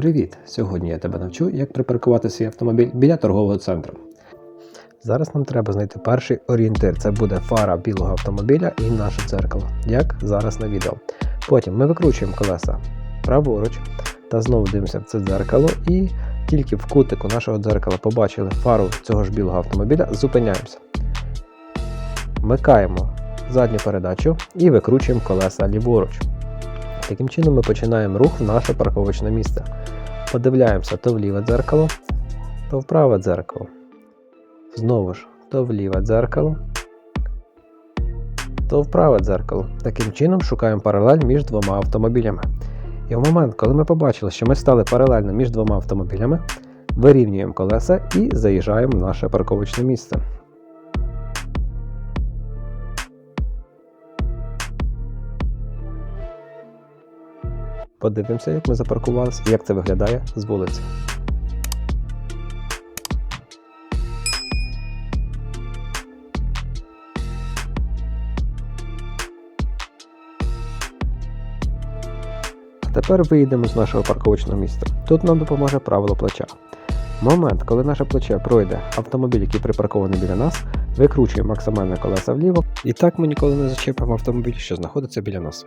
Привіт! Сьогодні я тебе навчу, як припаркувати свій автомобіль біля торгового центру. Зараз нам треба знайти перший орієнтир. Це буде фара білого автомобіля і наше дзеркало, як зараз на відео. Потім ми викручуємо колеса праворуч та знову дивимося в це дзеркало і тільки в кутику нашого дзеркала побачили фару цього ж білого автомобіля, зупиняємося. Вмикаємо задню передачу і викручуємо колеса ліворуч. Таким чином ми починаємо рух в наше парковочне місце. Подивляємося то в ліве дзеркало, то в праве дзеркало. Знову ж, то в ліве дзеркало, то в праве дзеркало. Таким чином шукаємо паралель між двома автомобілями. І в момент, коли ми побачили, що ми стали паралельно між двома автомобілями, вирівнюємо колеса і заїжджаємо в наше парковочне місце. Подивимося, як ми запаркувалися і як це виглядає з вулиці. Тепер виїдемо з нашого парковочного місця. Тут нам допоможе правило плеча. Момент, коли наше плече пройде автомобіль, який припаркований біля нас, викручуємо максимальне колеса вліво, і так ми ніколи не зачепимо автомобіль, що знаходиться біля нас.